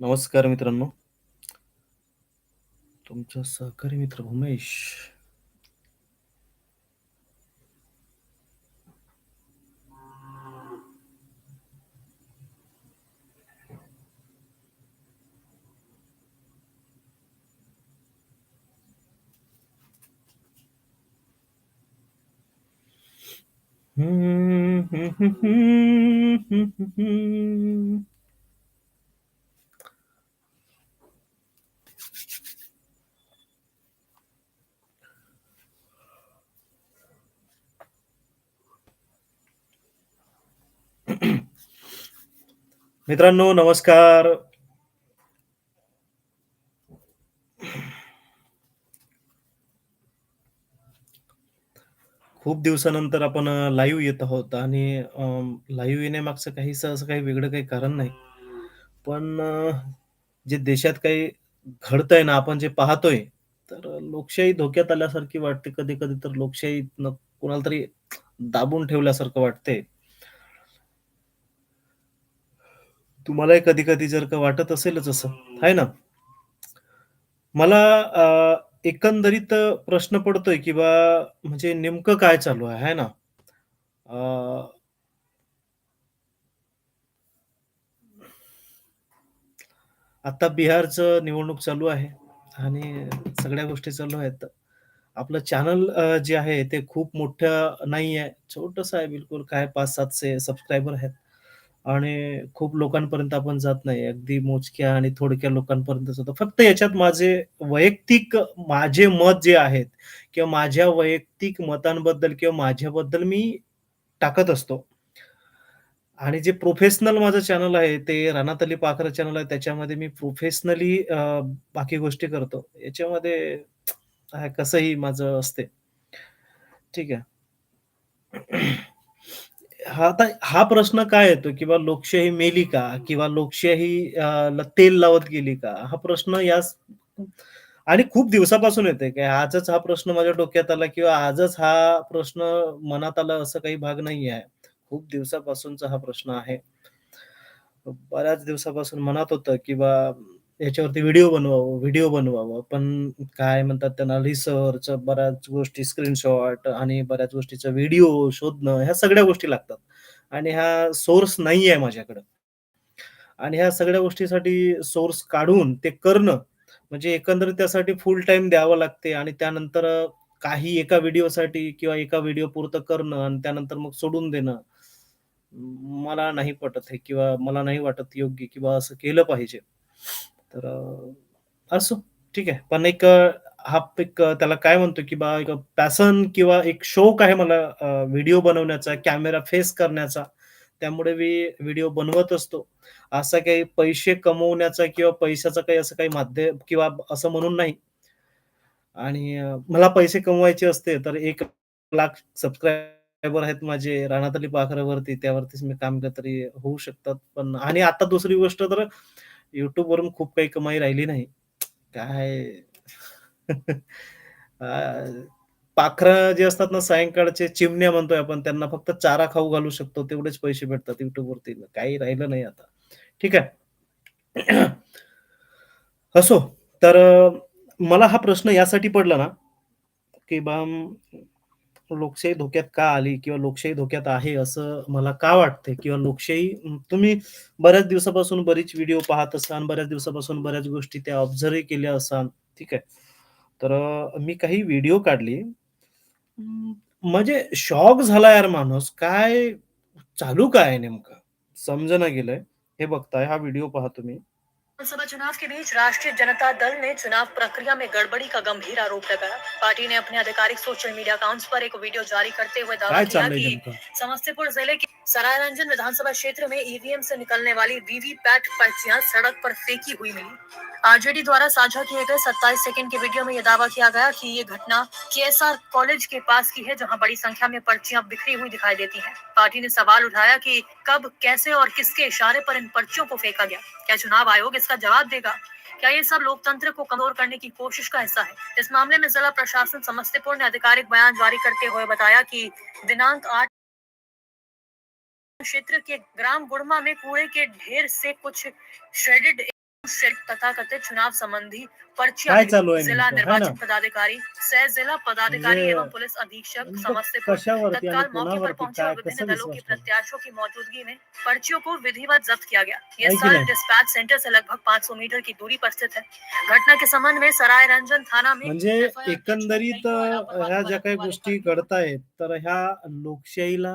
नमस्कार मित्रांनो. तुमचा सहकारी मित्र उमेश. हम्म हं, हं, हं, हं, हं, हं. मित्रांनो नमस्कार. खूप दिवसानंतर आपण लाईव्ह येत आहोत आणि लाईव्ह येण्यामागचं काहीसं असं काही वेगळं काही कारण नाही. पण जे देशात काही घडतंय ना, आपण जे पाहतोय, तर लोकशाही धोक्यात आल्यासारखी वाटते. कधी-कधी तर लोकशाही न कोणाला तरी दाबून ठेवल्यासारखं वाटते तुम्हालाही कधी-कधी जर का वाटत असेलच असं, आहे ना? मला एकंदरीत प्रश्न पडतोय, की बा म्हणजे नेमकं काय चालू आहे, ना? आता बिहारचं निवडणूक चालू आहे आणि सगळ्या गोष्टी चालू आहेत. आपलं चॅनल जे आहे ते खूप मोठं नाही आहे. छोटस आहे बिलकुल. काय पाच सातशे सबस्क्रायबर आहेत आणि खूप लोकांपर्यंत आपण जात नाही. अगदी मोजक्या आणि थोडक्या लोकांपर्यंत जातो. फक्त याच्यात माझे वैयक्तिक माझे मत जे आहेत किंवा माझ्या वैयक्तिक मतांबद्दल किंवा माझ्याबद्दल मी टाकत असतो. आणि जे प्रोफेशनल माझं चॅनल आहे, ते रानातली पाखर चॅनल आहे. त्याच्यामध्ये मी प्रोफेशनली बाकी गोष्टी करतो. याच्यामध्ये कसंही माझं असते. ठीक आहे. हा आता हा प्रश्न काय येतो, किंवा लोकशाही मेली का? किंवा लोकशाही ला तेल लावत गेली का? हा प्रश्न या आणि खूप दिवसापासून येतोय, की आजच हा प्रश्न माझ्या डोक्यात आला किंवा आजच हा प्रश्न मनात आला असं काही भाग नाही आहे. खूप दिवसापासूनचा हा प्रश्न आहे. बऱ्याच दिवसापासून मनात होतं, की बा याच्यावरती व्हिडिओ बनवावं, व्हिडिओ बनवावं. पण काय म्हणतात त्यांना रिसर्च, बऱ्याच गोष्टी स्क्रीनशॉट आणि बऱ्याच गोष्टीचा व्हिडिओ शोधणं, ह्या सगळ्या गोष्टी लागतात. आणि हा सोर्स नाही आहे माझ्याकडं. आणि ह्या सगळ्या गोष्टीसाठी सोर्स काढून ते करणं, म्हणजे एकंदरीत त्यासाठी फुल टाईम द्यावं लागते आणि त्यानंतर काही एका व्हिडिओसाठी किंवा एका व्हिडिओ पुरतं करणं आणि त्यानंतर मग सोडून देणं. मला नाही पटत हे किंवा मला नाही वाटत योग्य किंवा असं केलं पाहिजे. तर असो ठीक आहे. पण एक हा एक त्याला काय म्हणतो की बा एक पॅसन किंवा एक शौक आहे मला व्हिडिओ बनवण्याचा, कॅमेरा फेस करण्याचा. त्यामुळे मी व्हिडिओ बनवत असतो. असा काही पैसे कमवण्याचा किंवा पैशाचा काही असं काही माध्यम किंवा असं म्हणून नाही. आणि मला पैसे कमवायचे असते तर एक लाख सबस्क्रायबर आहेत माझे राणातली पाखरावरती. त्यावरतीच मी काम केलं तरी होऊ शकतात. पण आणि आता दुसरी गोष्ट तर YouTubeवरून खूप काही कमाई राहिली नाही. काय पाखरं जे असतात ना सायंकाळचे चिमण्या म्हणतोय आपण त्यांना फक्त चारा खाऊ घालू शकतो तेवढेच पैसे भेटतात YouTubeवरती. काही राहिलं नाही आता. ठीक आहे. असो, तर मला हा प्रश्न यासाठी पडला ना, की बा लोकशाही धोक्यात का आली? किंवा लोकशाही धोक्यात आहे असं मला का वाटतंय? किंवा लोकशाही तुम्ही बऱ्याच दिवसापासून बरीच व्हिडिओ पाहत असाल, बऱ्याच दिवसापासून बऱ्याच गोष्टी त्या ऑब्झर्व केल्या असाल, ठीक आहे. तर मी काही व्हिडिओ काढली. म्हणजे शॉक झाला यार माणूस. काय चालू काय नेमकं? समजणं गेलंय. हे बघताय हा व्हिडिओ पहा तुम्ही. विधानसभा चुनाव के बीच राष्ट्रीय जनता दल ने चुनाव प्रक्रिया में गड़बड़ी का गंभीर आरोप लगाया। पार्टी ने अपने आधिकारिक सोशल मीडिया अकाउंट्स पर एक वीडियो जारी करते हुए दावा किया कि समस्तीपुर ज़िले के सरायरंजन विधानसभा क्षेत्र में ईवीएम से निकलने वाली वीवीपैट पर्चियाँ सड़क पर फेंकी हुई मिली। आरजेडी द्वारा साझा किए गए 27 सेकंड के वीडियो में यह दावा किया गया कि ये घटना केएसआर कॉलेज के पास की है, जहाँ बड़ी संख्या में पर्चियाँ बिखरी हुई दिखाई देती हैं। पार्टी ने सवाल उठाया कि कब, कैसे और किसके इशारे पर इन पर्चियों को फेंका गया? क्या चुनाव आयोग इसका जवाब देगा? क्या ये सब लोकतंत्र को कमज़ोर करने की कोशिश का हिस्सा है? इस मामले में जिला प्रशासन समस्तीपुर ने आधिकारिक बयान जारी करते हुए बताया की दिनांक आठ क्षेत्र के ग्राम गुड़मा में कूड़े के ढेर से कुछ श्रेडेड से तथाकथित चुनाव संबंधी पर्चियाँ जिला ना? निर्वाचन पदाधिकारी सह जिला पदाधिकारी एवं पुलिस अधीक्षक समस्तीपुर तत्काल मौके पर पहुँचे और विभिन्न दलों के प्रत्याशियों की मौजूदगी में पर्चियों को विधिवत जब्त किया गया। यह नहीं? डिस्पैच सेंटर से लगभग 500 मीटर की दूरी पर स्थित है। घटना के संबंध में सराय रंजन थाना में एकंदरीत ह्या ज्या काही गोष्टी घडतायत तर ह्या लोकशाहीला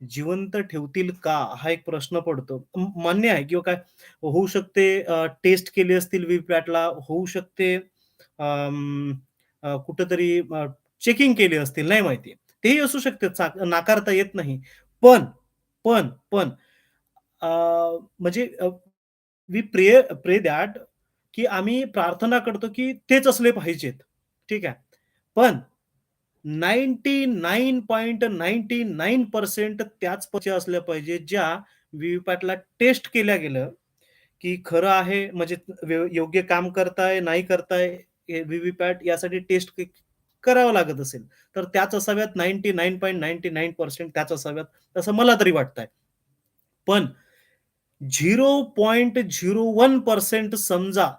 जिवंत ठेवतील का? हा एक प्रश्न पडतो. मान्य आहे किंवा काय? होऊ शकते टेस्ट केले असतील व्हीपॅटला होऊ शकते कुठंतरी चेकिंग केली असतील नाही माहिती. तेही असू शकते नाकारता येत नाही. पण पण पण म्हणजे वी प्रे प्रे दॅट की आम्ही प्रार्थना करतो की तेच असले पाहिजेत. ठीक आहे? पण ninety nine point ninety nine percent त्याच पक्ष असल्या पाहिजे ज्या व्हीव्हीपॅटला टेस्ट केल्या गेलं की खरं आहे म्हणजे योग्य काम करताय नाही करताय व्हीव्हीपॅट यासाठी टेस्ट करावं लागत असेल. तर त्याच असाव्यात ninety nine point ninety nine percent त्याच असाव्यात असं मला तरी वाटतंय. पण zero point zero one percent समजा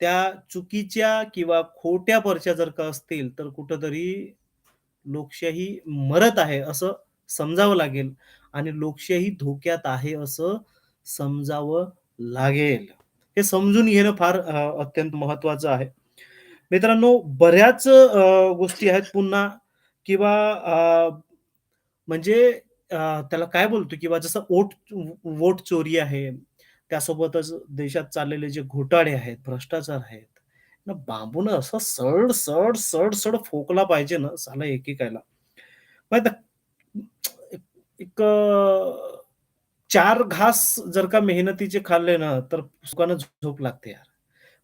त्या चुकीच्या किंवा खोट्या पर्च्या जर का असतील तर कुठंतरी लोकशाही मरत आहे असं समजावं लागेल आणि लोकशाही धोक्यात आहे असं समजावं लागेल. हे समजून घेणं फार अत्यंत महत्वाचं आहे. मित्रांनो बऱ्याच गोष्टी आहेत पुन्हा किंवा म्हणजे त्याला काय बोलतो किंवा जसं वोट वोट चोरी आहे त्यासोबतच देशात चाललेले जे घोटाळे आहेत भ्रष्टाचार आहेत ना बांबून असं सड सड सड सड फोकला पाहिजे ना साला एकेकायला माहीत एक चार घास जर का मेहनतीचे खाल्ले ना तर सुखानं झोप लागते यार.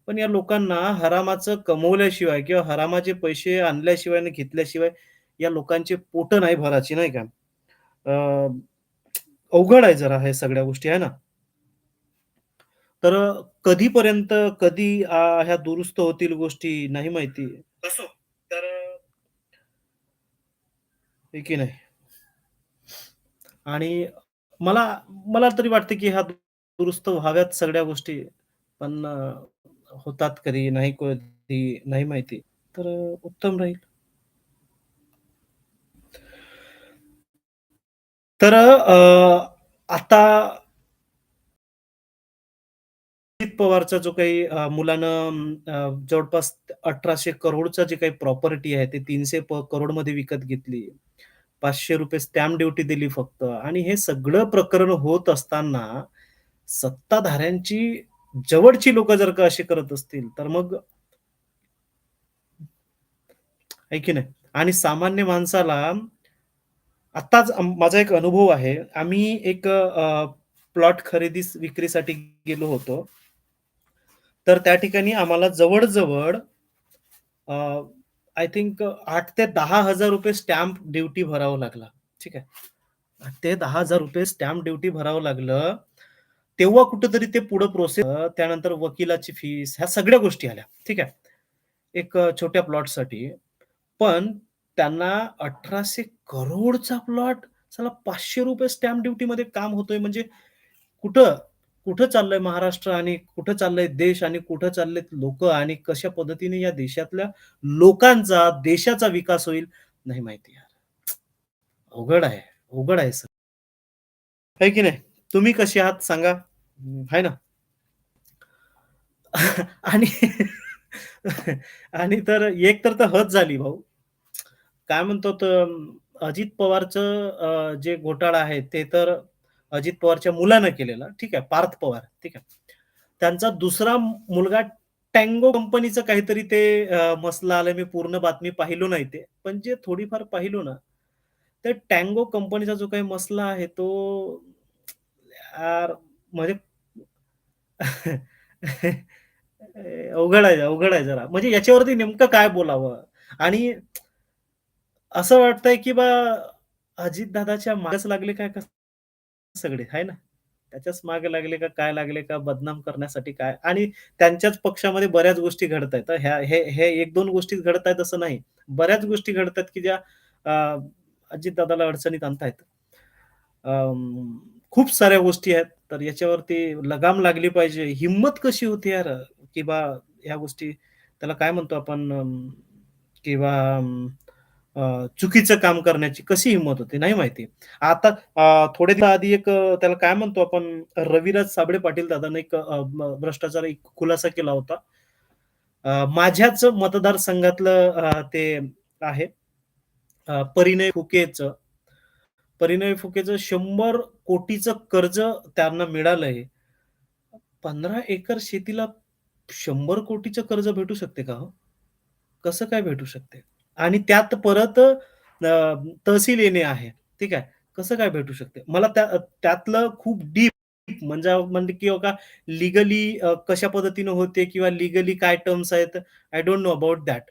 पण या लोकांना हरामाचं कमवल्याशिवाय किंवा हरामाचे पैसे आणल्याशिवाय आणि घेतल्याशिवाय या लोकांचे पोट नाही भरायची नाही का? अवघड आहे जरा हे सगळ्या गोष्टी आहे ना? तर कधीपर्यंत कधी ह्या दुरुस्त होतील गोष्टी नाही माहिती. असो तर हे की नाही? आणि मला मला तरी वाटते की ह्या दुरुस्त व्हाव्यात सगळ्या गोष्टी पण होतात कधी नाही कधी नाही माहिती. तर उत्तम राहील. तर अ, आता अजित पवारचा जो काही मुलानं जवळपास अठराशे करोडचा जे काही प्रॉपर्टी आहे ते तीनशे करोडमध्ये विकत घेतली. पाचशे रुपये स्टॅम्प ड्युटी दिली फक्त. आणि हे सगळं प्रकरण होत असताना सत्ताधाऱ्यांची जवळची लोक जर का असे करत असतील तर मग आहे की नाही? आणि सामान्य माणसाला आत्ताच माझा एक अनुभव आहे. आम्ही एक प्लॉट खरेदी विक्रीसाठी गेलो होतो. तर त्या ठिकाणी आम्हाला जवळजवळ आय थिंक आठ ते दहा हजार रुपये स्टॅम्प ड्युटी भरावं लागला. ठीक आहे? आठ ते दहा हजार रुपये स्टॅम्प ड्युटी भरावं लागलं. तेव्हा कुठेतरी ते पुढे प्रोसेस त्यानंतर वकिलाची फीस ह्या सगळ्या गोष्टी आल्या. ठीक आहे? एक छोट्या प्लॉटसाठी पण त्यांना अठराशे करोडचा प्लॉट चला पाचशे रुपये स्टॅम्प ड्युटीमध्ये काम होतोय. म्हणजे कुठं? कुठं चाललंय महाराष्ट्र आणि कुठं चाललंय देश आणि कुठं चाललेत लोक आणि कशा पद्धतीने या देशातल्या लोकांचा देशाचा विकास होईल नाही माहिती यार. अवघड आहे अवघड आहे सर. है की नाही? तुम्ही कसे आहात सांगा. हाय ना? आणि आणि तर एक तर तर झाली भाऊ. काय म्हणतो अजित पवारचं जे घोटाळा आहे ते तर अजित पवारच्या मुलानं केलेला. ठीक आहे पार्थ पवार. ठीक आहे. त्यांचा दुसरा मुलगा टँगो कंपनीचं काहीतरी ते मसला आलं मी पूर्ण बातमी पाहिलो नाही ते. पण जे थोडीफार पाहिलो ना तर टँगो कंपनीचा जो काही मसला आहे तो यार म्हणजे अवघड आहे अवघड आहे जरा. म्हणजे याच्यावरती नेमकं काय बोलावं? आणि असं वाटतंय की बा अजितदादाच्या मागच लागले काय कसं? सगळे आहे ना? त्याच्याच मागे लागले का काय लागले का बदनाम करण्यासाठी काय? आणि त्यांच्याच पक्षामध्ये बऱ्याच गोष्टी घडत आहेत ह्या हे हे एक दोन गोष्टी घडत आहेत असं नाही. बऱ्याच गोष्टी घडतात की ज्या अं, अजितदादाला अडचणीत आणतायत. अं, खूप साऱ्या गोष्टी आहेत. तर याच्यावरती लगाम लागली पाहिजे. हिंमत कशी होती यार? किंवा ह्या गोष्टी त्याला काय म्हणतो आपण? अं, किंवा अं, चुकीचं काम करण्याची कशी हिंमत होते नाही माहिती. आता थोडे दिवस आधी एक त्याला काय म्हणतो आपण रविराज साबळे पाटील दादाने एक भ्रष्टाचार एक खुलासा केला होता. माझ्याच मतदारसंघातलं ते आहे. परिणय फुकेचं. परिणय फुकेचं शंभर कोटीचं कर्ज त्यांना मिळालंय. 15 एकर शेतीला शंभर कोटीचं कर्ज भेटू शकते का हो? कसं काय भेटू शकते? आणि त्यात परत तहसील येणे आहे. ठीक आहे. कसं काय भेटू शकते? मला त्या त्यातलं खूप डीप म्हणजे म्हणजे किंवा हो का लीगली कशा पद्धतीने होते किंवा लीगली काय टर्म्स आहेत, I don't know about that.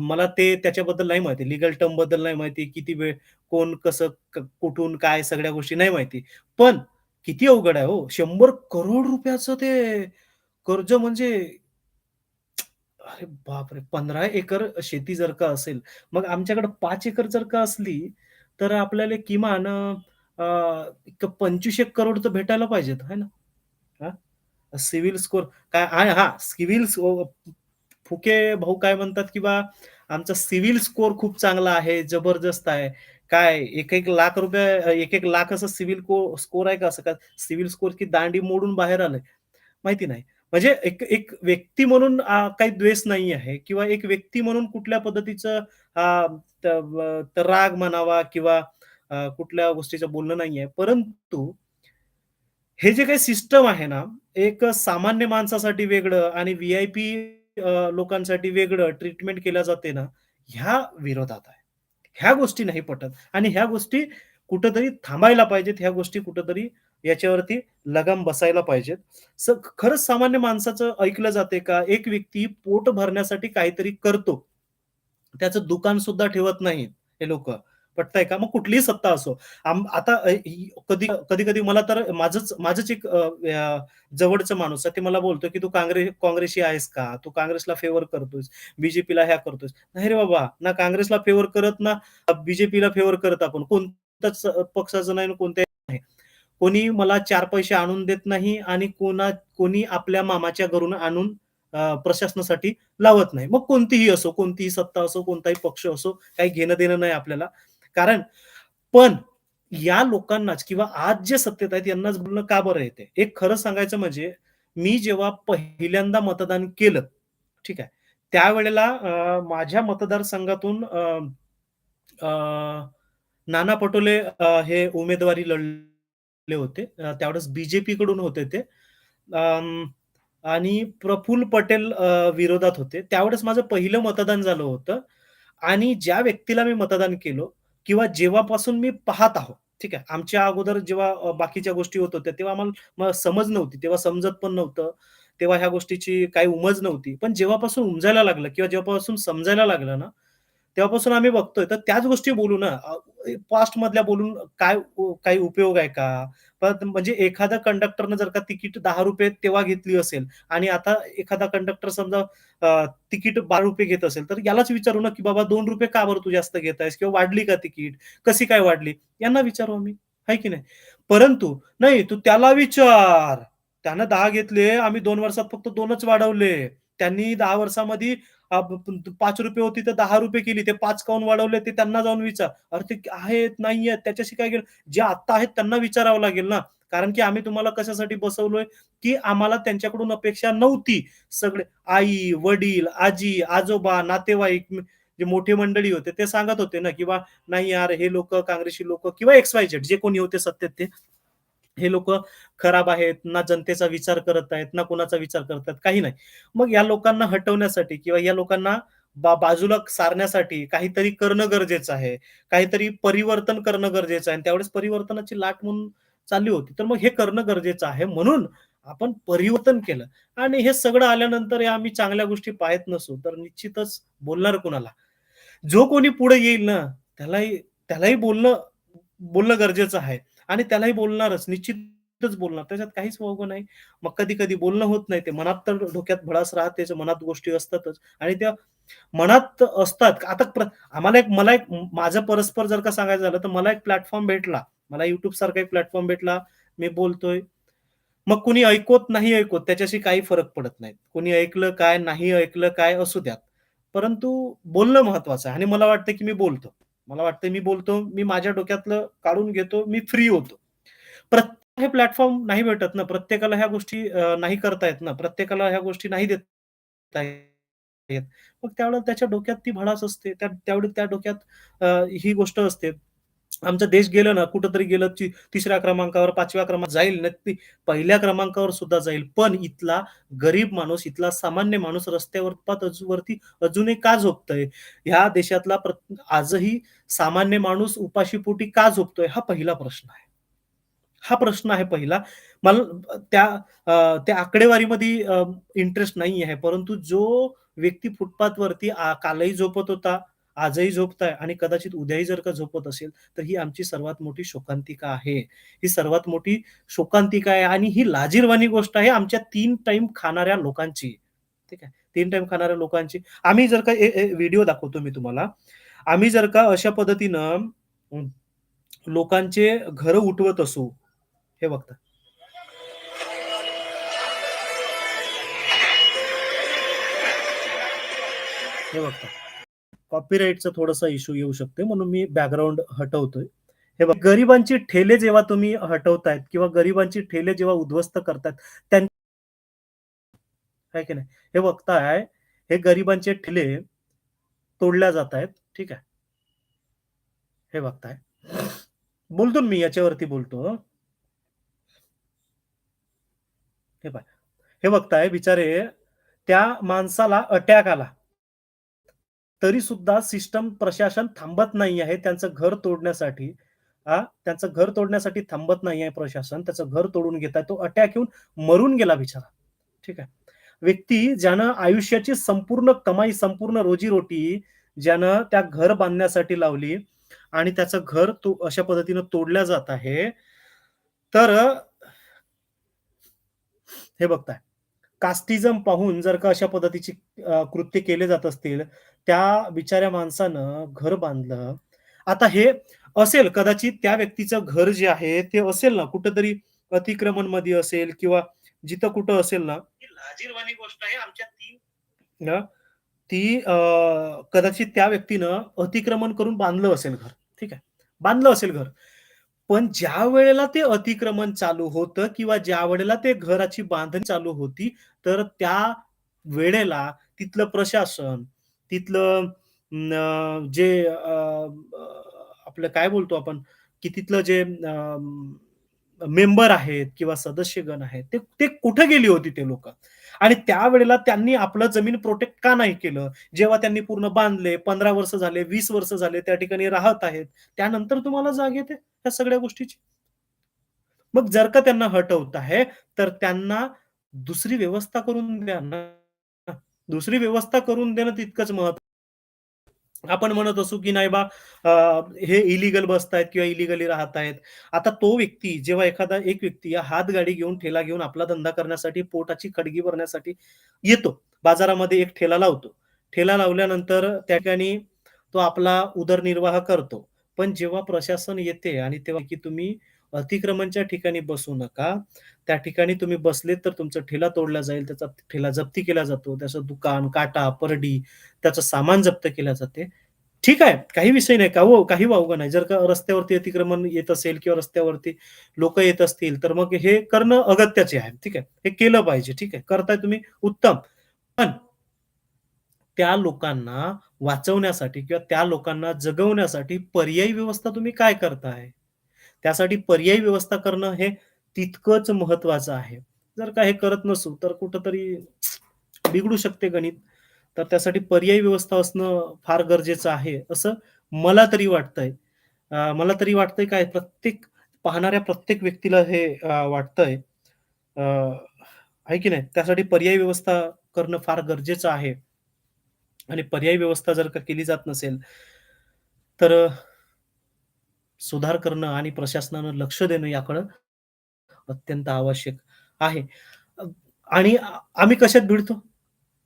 मला ते त्याच्याबद्दल नाही माहिती. लीगल टर्मबद्दल नाही माहिती. किती वेळ, कोण, कसं, कुठून, काय सगळ्या गोष्टी नाही माहिती. पण किती अवघड आहे हो. शंभर करोड रुपयाचं ते कर्ज म्हणजे अरे बापरे! 15 एकर शेती जर का असेल, मग आमच्याकडे 5 एकर जर का असली, तर आपल्याला किमान अ, एक 25 करोड तर भेटायला पाहिजेत, है ना? हां, सिव्हिल स्कोर काय हा हां, सिव्हिल स्को फुके भाऊ काय म्हणतात, की बा आमचा सिव्हिल स्कोर खूप चांगला आहे, जबरदस्त आहे. काय 1-1 लाख रुपये 1-1 लाख असं सिव्हिल को स्कोर आहे का? असं का सिव्हिल स्कोरची दांडी मोडून बाहेर आलंय? माहिती नाही. म्हणजे एक एक व्यक्ती म्हणून काही द्वेष नाही आहे किंवा एक व्यक्ती म्हणून कुठल्या पद्धतीचं राग म्हणावा किंवा कुठल्या गोष्टीचं बोलणं नाही आहे परंतु हे जे काही सिस्टम आहे ना, एक सामान्य माणसासाठी वेगळं आणि व्ही-आय-पी लोकांसाठी वेगळं ट्रीटमेंट केल्या जाते ना, ह्या विरोधात आहे. ह्या गोष्टी नाही पटत आणि ह्या गोष्टी कुठंतरी थांबायला पाहिजेत. ह्या गोष्टी कुठंतरी याच्यावरती लगाम बसायला पाहिजेत. स खरंच सामान्य माणसाचं ऐकलं जाते का? एक व्यक्ती पोट भरण्यासाठी काहीतरी करतो. त्याचं दुकान सुद्धा ठेवत नाही हे लोक पटताय का? मग कुठलीही सत्ता असो. आता कधी कधी-कधी मला तर माझंच माझंच एक जवळचं माणूस आहे. ते मला बोलतो, की "तू काँग्रेस काँग्रेसी आहेस का? तू काँग्रेसला फेवर करतोयस, बीजेपीला ह्या करतोयस." नाही रे बाबा, ना काँग्रेसला फेवर करत, ना बीजेपीला फेवर करत आपण. कोणत्याच पक्षाचं नाही कोणत्या कोणत्याही कोणी मला चार पैसे आणून देत नाही आणि कोणा कोणी आपल्या मामाच्या घरून आणून प्रशासनासाठी लावत नाही. मग कोणतीही असो, कोणतीही सत्ता असो, कोणताही पक्ष असो, काही घेणं-देणं नाही आपल्याला. कारण पण या लोकांनाच किंवा आज जे सत्तेत आहेत यांनाच बोलणं का बरं येते? एक खरं सांगायचं म्हणजे मी जेव्हा पहिल्यांदा मतदान केलं, ठीक आहे. त्यावेळेला माझ्या मतदारसंघातून नाना पटोले हे उमेदवारी लढले होते. त्यावेळेस बीजेपी कडून होते ते. अं, आणि प्रफुल्ल पटेल विरोधात होते. त्यावेळेस माझं पहिलं मतदान झालं होतं आणि ज्या व्यक्तीला मी मतदान केलं किंवा जेव्हापासून मी पाहत आहो, ठीक आहे. आमच्या अगोदर जेव्हा बाकीच्या गोष्टी होत होत्या, तेव्हा आम्हाला समज नव्हती. तेव्हा समजत पण नव्हतं. तेव्हा ह्या गोष्टीची काही उमज नव्हती. पण जेव्हापासून उमजायला लागलं किंवा जेव्हापासून समजायला लागलं ना, तेव्हापासून आम्ही बघतोय. तर त्याच गोष्टी बोलू ना. पास्ट मधल्या बोलून काय काही उपयोग आहे का? परत म्हणजे एखाद्या कंडक्टरनं जर का तिकीट ₹10 तेव्हा घेतली असेल आणि आता एखादा कंडक्टर समजा तिकीट बारा रुपये घेत असेल, तर यालाच विचारू ना, की "बाबा दोन रुपये का बरं तू जास्त घेत आहेस? किंवा वाढली का तिकीट? कशी काय वाढली?" यांना विचारू आम्ही, आहे की नाही? परंतु नाही, "तू त्याला विचार. त्यानं दहा घेतले, आम्ही दोन वर्षात फक्त दोनच वाढवले. त्यांनी दहा वर्षामध्ये पाच रुपये होती तर ₹10 केली. ते 5 काहून वाढवले ते त्यांना जाऊन विचार." अरे ते आहेत, नाहीयेत त्याच्याशी काय घेणं जे आत्ता आहेत त्यांना विचारावं लागेल ना. कारण की आम्ही तुम्हाला कशासाठी बसवलोय, की आम्हाला त्यांच्याकडून अपेक्षा नव्हती. सगळे आई, वडील, आजी, आजोबा, नातेवाईक जे मोठी मंडळी होते ते सांगत होते ना, किंवा नाही यार हे लोक काँग्रेसी लोक किंवा एक्स-वाय-झेड जे कोणी होते सत्तेत ते, हे लोक खराब आहेत, ना जनतेचा विचार करत आहेत, ना कुणाचा विचार करत आहेत, काही नाही. मग या लोकांना हटवण्यासाठी किंवा या लोकांना बा बाजूला सारण्यासाठी काहीतरी करणं गरजेचं आहे. काहीतरी परिवर्तन करणं गरजेचं आहे आणि त्यावेळेस परिवर्तनाची लाट म्हणून चालली होती. तर मग हे करणं गरजेचं आहे. म्हणून आपण परिवर्तन केलं आणि हे सगळं आल्यानंतर या आम्ही चांगल्या गोष्टी पाहत नसू, तर निश्चितच बोलणार कुणाला? जो कोणी पुढे येईल ना, त्यालाही त्यालाही बोलणं बोलणं गरजेचं आहे आणि त्यालाही बोलणारच, निश्चितच बोलणार. त्याच्यात काहीच वावगं नाही. मग कधी-कधी बोलणं होत नाही. ते मनात तर डोक्यात भडास राहतेच, मनात गोष्टी असतातच आणि त्या मनात असतात. आता आम्हाला एक मला एक माझं परस्पर जर का सांगायचं झालं, तर मला एक प्लॅटफॉर्म भेटला. मला युट्यूब सारखा एक प्लॅटफॉर्म भेटला, मी बोलतोय. मग कुणी ऐकत नाही ऐकत त्याच्याशी काही फरक पडत नाही. कुणी ऐकलं काय, नाही ऐकलं काय असू द्यात. परंतु बोलणं महत्वाचं आहे आणि मला वाटतं, की मी बोलतो. मला वाटतं मी बोलतो, मी माझ्या डोक्यातलं काढून घेतो, मी फ्री होतो. प्रत्येक हे प्लॅटफॉर्म नाही भेटत ना, प्रत्येकाला ह्या गोष्टी नाही करता येत ना, प्रत्येकाला ह्या गोष्टी नाही देता येत. मग त्यावेळेला त्याच्या डोक्यात ती भडास असते. त्या त्यावेळी त्या डोक्यात ही गोष्ट असते. आमचा देश गेलं ना, कुठंतरी गेलं की 3ऱ्या क्रमांकावर, पाचव्या क्रमांक जाईल नक्की. पहिल्या क्रमांकावर सुद्धा जाईल. पण इथला गरीब माणूस, इथला सामान्य माणूस रस्त्यावर वरती अजूनही का झोपतोय? ह्या देशातला आजही सामान्य माणूस उपाशीपोटी का झोपतोय? हा पहिला प्रश्न आहे. हा प्रश्न आहे पहिला. मला त्या त्या आकडेवारीमध्ये इंटरेस्ट नाही आहे. परंतु जो व्यक्ती फुटपाथवरती कालही झोपत होता, आजही झोपताय आणि कदाचित उद्याही जर का झोपत असेल, तर ही आमची सर्वात मोठी शोकांतिका आहे. ही सर्वात मोठी शोकांतिका आहे आणि ही लाजिरवाणी गोष्ट आहे आमच्या तीन टाइम खाणाऱ्या लोकांची. ठीक आहे. तीन टाइम खाणाऱ्या लोकांची. आम्ही जर का ए ए व्हिडिओ दाखवतो मी तुम्हाला. आम्ही जर का अशा पद्धतीनं लोकांचे घर उठवत असू, हे बघता. हे बघता. कॉपीराईटचा थोडासा इश्यू येऊ शकतो म्हणून मी बॅकग्राऊंड हटवतोय. हे बघ गरिबांची ठेले जेव्हा तुम्ही हटवतायत किंवा गरिबांची ठेले जेव्हा उद्ध्वस्त करतायत त्यां की नाही? हे बघताय, हे गरिबांचे ठेले तोडल्या जात आहेत ठीक आहे. हे बघताय. बोलतो मी याच्यावरती बोलतो हे हे बघताय बिचारे त्या माणसाला अटॅक आला. तरी सुद्धा सिस्टम प्रशासन थांबत नाही आहे त्यांचं घर तोडण्यासाठी. हा त्यांचं घर तोडण्यासाठी थांबत नाही आहे प्रशासन. त्याचं घर तोडून घेताय. तो अटॅक येऊन मरून गेला बिचारा. ठीक आहे. व्यक्ती ज्यानं आयुष्याची संपूर्ण कमाई, संपूर्ण रोजी-रोटी ज्यानं त्या घर बांधण्यासाठी लावली आणि त्याचं घर तो अशा पद्धतीनं तोडल्या जात आहे. तर हे बघताय. कास्टिझम पाहून जर का अशा पद्धतीची कृत्य केले जात असतील, त्या बिचाऱ्या माणसानं घर बांधलं. आता हे असेल कदाचित त्या व्यक्तीचं घर जे आहे ते असेल ना कुठेतरी अतिक्रमणमध्ये असेल किंवा जिथं कुठं असेल ना, लाजिरवाणी गोष्ट आहे आमच्या 3 अ, ती अ, कदाचित त्या व्यक्तीनं अतिक्रमण करून बांधलं असेल घर. ठीक आहे. बांधलं असेल घर. पण ज्यावेळेला ते अतिक्रमण चालू होतं किंवा ज्यावेळेला ते घराची बांधणी चालू होती, तर त्या वेळेला तिथलं प्रशासन, तिथलं जे आपलं काय बोलतो आपण, की तिथलं जे मेंबर आहेत किंवा सदस्यगण आहेत, ते ते कुठे गेली होती ते लोक आणि त्यावेळेला त्यांनी आपलं जमीन प्रोटेक्ट का नाही केलं? जेव्हा त्यांनी पूर्ण बांधले, 15 वर्ष झाले, वीस वर्ष झाले त्या ठिकाणी राहत आहेत. त्यानंतर तुम्हाला जाग येते त्या सगळ्या गोष्टीची? मग जर का त्यांना हटवत आहे, तर त्यांना दुसरी व्यवस्था करून द्या ना. दुसरी व्यवस्था करून देणं तितकंच महत्त्व आपण म्हणत असू, की नाही बा हे इलिगल बसतायत किंवा इलिगली राहतायत. आता तो व्यक्ती जेव्हा एखादा एक व्यक्ती हातगाडी घेऊन, ठेला घेऊन आपला धंदा करण्यासाठी, पोटाची खडगी भरण्यासाठी येतो. बाजारामध्ये एक ठेला लावतो. ठेला लावल्यानंतर त्या ठिकाणी तो आपला उदरनिर्वाह करतो. पण जेव्हा प्रशासन येते आणि तेव्हा की तुम्ही अतिक्रमणच्या ठिकाणी बसू नका. त्या ठिकाणी तुम्ही बसलेत तर तुमचा ठेला तोडला जाईल, त्याचा ठेला जप्ती केला जातो. त्याचं दुकान, काटा, परडी त्याचं सामान जप्त केल्या जाते. ठीक आहे, काही विषय नाही. का हो काही वावगं नाही. जर का रस्त्यावरती अतिक्रमण येत असेल किंवा रस्त्यावरती लोक येत असतील, तर मग हे करणं अगत्याचे आहे. ठीक आहे. हे केलं पाहिजे. ठीक आहे. करताय तुम्ही उत्तम. पण त्या लोकांना वाचवण्यासाठी किंवा त्या लोकांना जगवण्यासाठी पर्यायी व्यवस्था तुम्ही काय करताय? त्यासाठी पर्यायी व्यवस्था करणं हे तितकंच महत्वाचं आहे. जर का हे करत नसू, तर कुठंतरी बिघडू शकते गणित. तर त्यासाठी पर्यायी व्यवस्था असणं फार गरजेचं आहे, असं मला तरी वाटतंय. मला तरी वाटतंय काय प्रत्येक पाहणाऱ्या प्रत्येक व्यक्तीला हे वाटतंय. आहे की नाही? त्यासाठी पर्यायी व्यवस्था करणं फार गरजेचं आहे. आणि पर्यायी व्यवस्था जर का केली जात नसेल, तर सुधार करणं आणि प्रशासनानं लक्ष देणं याकडं अत्यंत आवश्यक आहे. आणि आम्ही कशात भिडतो?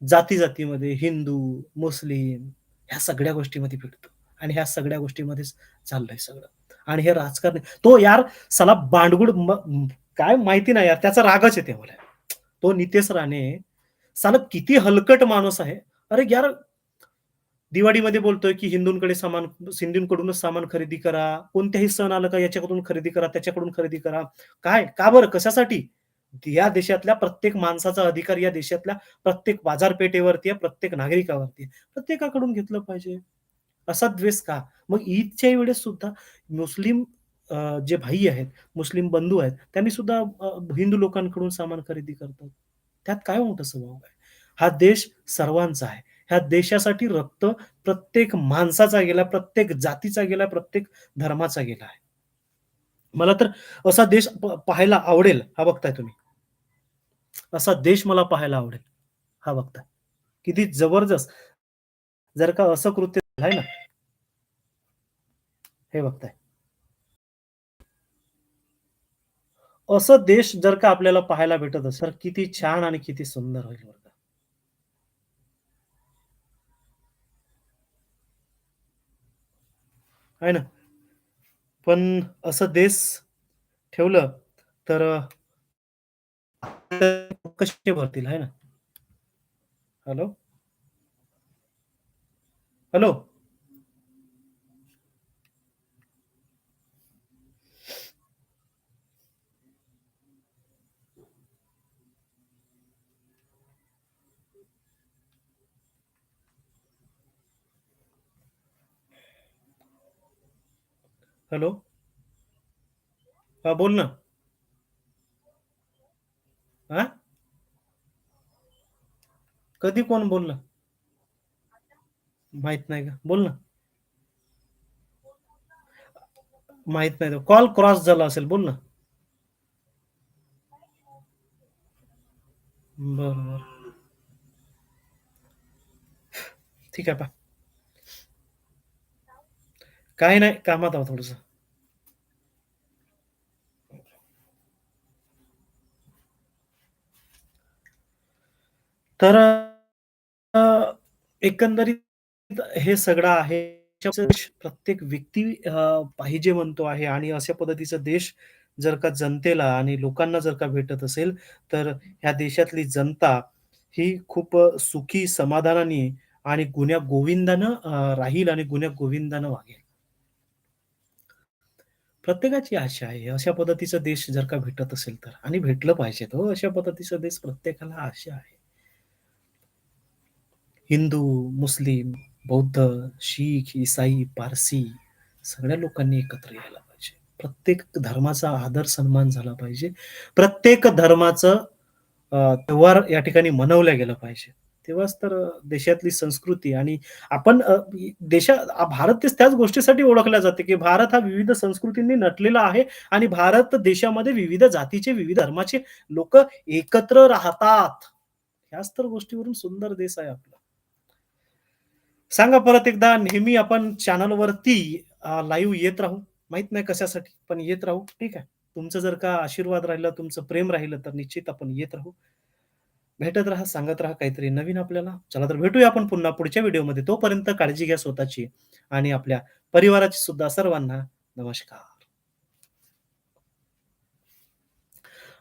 जाती-जातीमध्ये हिंदू, मुस्लिम ह्या सगळ्या गोष्टीमध्ये भिडतो आणि ह्या सगळ्या गोष्टीमध्येच चाललंय सगळं. आणि हे राजकारण तो यार साला बांडगुड म- काय माहिती नाही यार त्याचा रागच येते मला तो नितेश राणे साला किती हलकट माणूस आहे अरे यार दिवाळीमध्ये बोलतोय की हिंदूंकडे सामान हिंदूंकडूनच सामान खरेदी करा. कोणत्याही सण आलं का याच्याकडून खरेदी करा त्याच्याकडून खरेदी करा. काय? का बरं? कशासाठी? या देशातल्या प्रत्येक माणसाचा अधिकार या देशातल्या प्रत्येक बाजारपेठेवरती आहे प्रत्येक नागरिकावरती आहे. प्रत्येकाकडून घेतलं पाहिजे. असा द्वेष का? मग ईदच्या वेळेस सुद्धा मुस्लिम जे भाई आहेत मुस्लिम बंधू आहेत त्यांनी सुद्धा हिंदू लोकांकडून सामान खरेदी करतात. त्यात काय मोठं स्वभाव आहे? हा देश सर्वांचा आहे. ह्या देशासाठी रक्त प्रत्येक माणसाचा गेला प्रत्येक जातीचा गेला प्रत्येक धर्माचा गेला आहे. मला तर असा देश पाहायला आवडेल हा बघताय तुम्ही. असा देश मला पाहायला आवडेल हा बघताय. किती जबरदस्त. जर का असं कृत्य झालं ना हे बघताय. असं देश जर का आपल्याला पाहायला भेटत असेल तर किती छान आणि किती सुंदर होईल बरं का आहे ना? पण असं देश ठेवलं तर कसे भरतील आहे ना? Hello hello hello? हा बोल ना. हा? कधी कोण बोलला? माहीत नाही का? बोल ना. माहीत नाही कॉल क्रॉस झाला असेल बोल ना. बरोबर ठीक आहे पा काही नाही कामात आहोत थोडस. तर एकंदरीत हे सगळं आहे. प्रत्येक व्यक्ती अं, पाहिजे म्हणतो आहे आणि अशा पद्धतीचा देश जर का जनतेला आणि लोकांना जर का भेटत असेल तर ह्या देशातली जनता ही खूप सुखी समाधानाने आणि गुन्ह्या गोविंदानं राहील आणि गुन्ह्या गोविंदानं वागेल. प्रत्येकाची आशा आहे. अशा पद्धतीचा देश जर का भेटत असेल तर. आणि भेटलं पाहिजे तो. अशा पद्धतीचा देश प्रत्येकाला आशा आहे. हिंदू मुस्लिम बौद्ध शीख इसाई पारसी सगळ्या लोकांनी एकत्र यायला पाहिजे. प्रत्येक धर्माचा आदर सन्मान झाला पाहिजे. प्रत्येक धर्माचं त्योहार या ठिकाणी मनवल्या गेलं पाहिजे. तेव्हाच तर देशातली संस्कृती आणि आपण देशा भारत त्याच गोष्टीसाठी ओळखला जाते की भारत हा विविध संस्कृतींनी नटलेला आहे आणि भारत देशामध्ये विविध जातीचे विविध धर्माचे लोक एकत्र राहतात. ह्याच तर गोष्टीवरून सुंदर देश आहे आपला. सांगा परत एकदा नेहमी आपण चॅनलवरती लाईव्ह येत राहू. माहीत नाही कशासाठी पण येत राहू. ठीक आहे. तुमचं जर का आशीर्वाद राहिला तुमचं प्रेम राहिलं तर निश्चित आपण येत राहू. भेटत राहा सांगत राहा काहीतरी नवीन आपल्याला. चला तर भेटूया आपण पुन्हा पुढच्या व्हिडिओमध्ये. तोपर्यंत काळजी घ्या स्वतःची आणि आपल्या परिवाराची सुद्धा सर्वांना नमस्कार.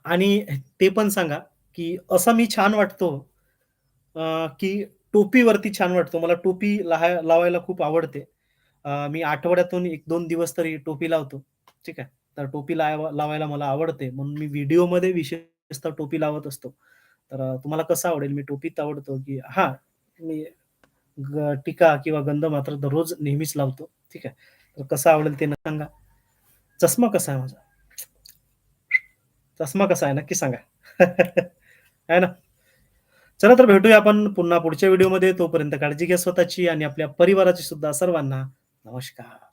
आणि ते पण सांगा की असा मी छान वाटतो की टोपीवरती छान वाटतो. मला टोपी लाहा- लावायला खूप आवडते. मी आठवड्यातून एक दोन दिवस तरी टोपी लावतो. ठीक आहे? तर टोपी लावा लावायला मला आवडते. म्हणून मी व्हिडिओमध्ये विशेषतः टोपी लावत असतो. तर तुम्हाला कसं आवडेल? मी टोपीत आवडतो की हा मी ग- टीका किंवा गंध मात्र दररोज नेहमीच लावतो. ठीक आहे? तर कसं आवडेल ते न सांगा. चष्मा कसा आहे माझा? चष्मा कसा आहे? नक्की सांगा. आहे ना? चला तर भेटूया आपण पुन्हा पुढच्या व्हिडिओमध्ये. तोपर्यंत काळजी घ्या स्वतःची आणि आपल्या परिवाराची सुद्धा सर्वांना. नमस्कार.